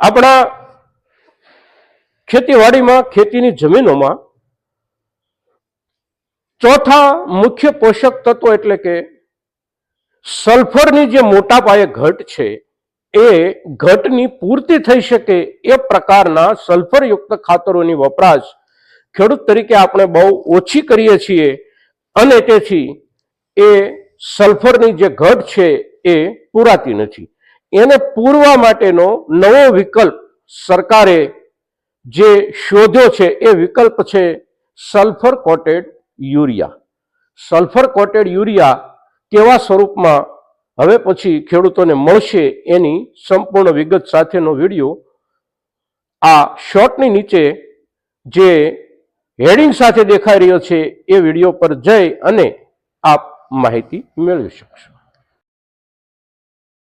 આપણા ખેતીવાડીમાં, ખેતીની જમીનોમાં ચોથા મુખ્ય પોષક તત્વો એટલે કે સલ્ફરની જે મોટા પાયે ઘટ છે, એ ઘટની પૂર્તિ થઈ શકે એ પ્રકારના સલ્ફરયુક્ત ખાતરોની વપરાશ ખેડૂત તરીકે આપણે બહુ ઓછી કરીએ છીએ અને તેથી એ સલ્ફરની જે ઘટ છે, એ પૂરાતી નથી. એને પૂરવા માટેનો નવો વિકલ્પ સરકારે જે શોધ્યો છે એ વિકલ્પ છે sulphur coated urea. Sulphur coated urea કેવા સ્વરૂપમાં? હવે પછી ખેડૂતોને મળશે એની સંપૂર્ણ વિગત સાથેનો વીડિયો. આ શોર્ટની નીચે જે હેડિંગ સાથે દેખાઈ રહ્યો છે એ વીડિયો પર જઈ અને આપ માહિતી મેળવી શકશો.